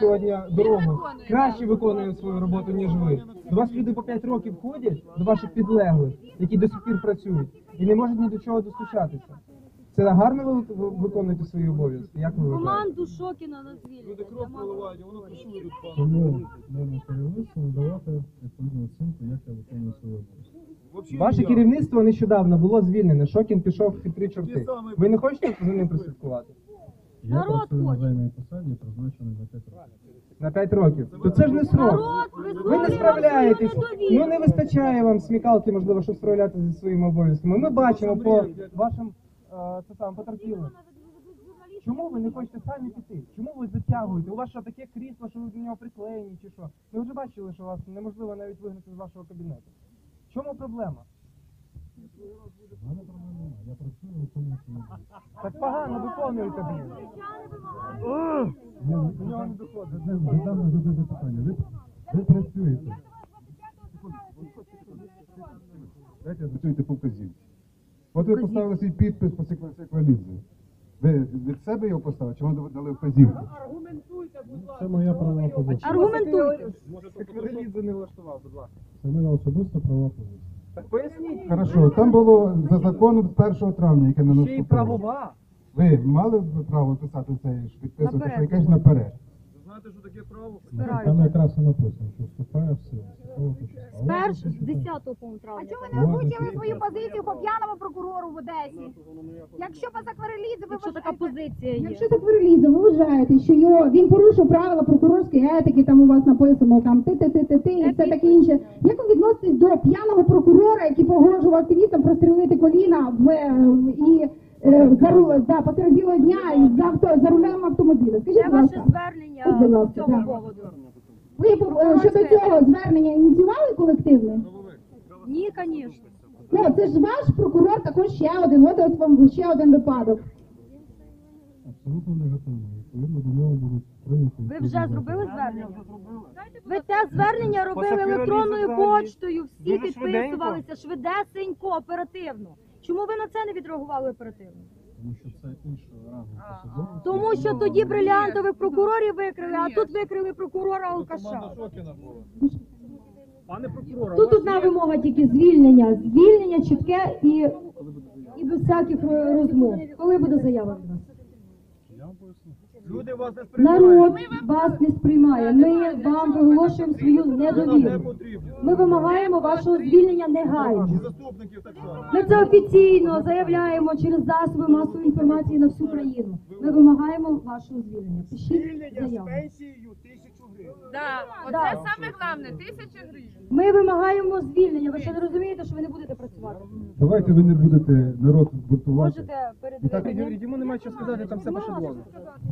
сьогодні дорогу краще виконує свою роботу, ніж ви. До вас люди по 5 років ходять, до ваших підлеглих, які до сих пір працюють, і не можуть ні до чого достучатися. Це гарно ви ви виконуєте свої обов'язки? Як ви вважаєте? Команду Шокіна на звільнення. Люди кров проливають, воно кришує тут пане. Тому можна керівництву давати відповідну оцінку, як я виконую свою обов'язки. Вообще Ваше керівництво нещодавно було звільнене. Шокін пішов під три чорти. Ви не хочете за ним прослідкувати? Я Народ працюю на хоче. займій посаді, призначений на 5 років. На 5 років. То це ж не срок. Народ Ви не справляєтесь. Ну не вистачає вам смікалки, можливо, щоб справлятися зі своїми обов'язками. Ми бачимо по вашим е, це сам потерпілим. Чому ви не хочете самі піти? Чому ви затягуєте? У вас що таке крісло, що ви до нього приклеєні чи що? Ми вже бачили, що вас неможливо навіть вигнати з вашого кабінету. В чому проблема? У мене проблем немає. Я Так погано виконуєте, блін. Я До нього не доходить. задам задам запитання. Ви, ви працюєте. Дайте працюєте по вказівці. От ви поставили свій підпис по секвалізі. Ви від себе його поставили, чи вам дали вказівку? Це моя права позиція. Аргументуйте. Секвелізу не влаштував, будь ласка. Це моя особиста права позиція. Так поясніть. Хорошо, там було за законом з 1 травня, яке на нас Ще й вступило. правова. Ви мали б право писати це, ж підписувати, Наперед. що якесь наперед. Ви знаєте, що таке право? Там якраз і написано, що вступає в силу. числа. Перш з почитаю. 10 по травня. А чого ви не озвучили свою позицію по п'яному прокурору в Одесі? Якщо по Закварелідзе ви Якщо така вважаєте- позиція є. Якщо так Ліза, ви вважаєте, що його він порушив правила прокурорської етики, там у вас написано там ти ти ти ти ти і все таке інше. Як відноситесь до п'яного прокурора, який погрожував активістам прострілити коліна в е, і е, за да, посеред дня і за авто за рулем автомобіля? Скажіть, Це ваше звернення з цього так. поводу. ви е, щодо цього звернення ініціювали колективне? Ні, звісно. Ну це ж ваш прокурор також ще один. От вам ще один випадок. Абсолютно негативно. Відповідно до нього будуть прийняті. Ви відповідні вже зробили заходи. звернення? Ви те звернення робили електронною взагалі почтою, всі дуже підписувалися швидесенько, оперативно. Чому ви на це не відреагували оперативно? Тому що це іншого посадовець. Тому що тоді брилянтових прокурорів викрили, а тут викрили прокурора алкаша. Пане прокурор, Тут одна вимога тільки звільнення. Звільнення чітке і, і без всяких ро- розмов. Коли буде заява від вас? Люди вас не сприймають. Народ вас не сприймає. Ми вам виголошуємо свою недовіру. Ми вимагаємо вашого звільнення негайно. заступників так само. Ми це офіційно заявляємо через засоби масової інформації на всю країну. Ми вимагаємо вашого звільнення. Пишіть заяву. пенсією. Да, Да. оце саме головне, тисяча гривень. Ми вимагаємо звільнення. Ви ще не розумієте, що ви не будете працювати. Давайте ви не будете народ бунтувати. Можете Так, передивитися. Юрій, йому немає що сказати, там все по шаблону.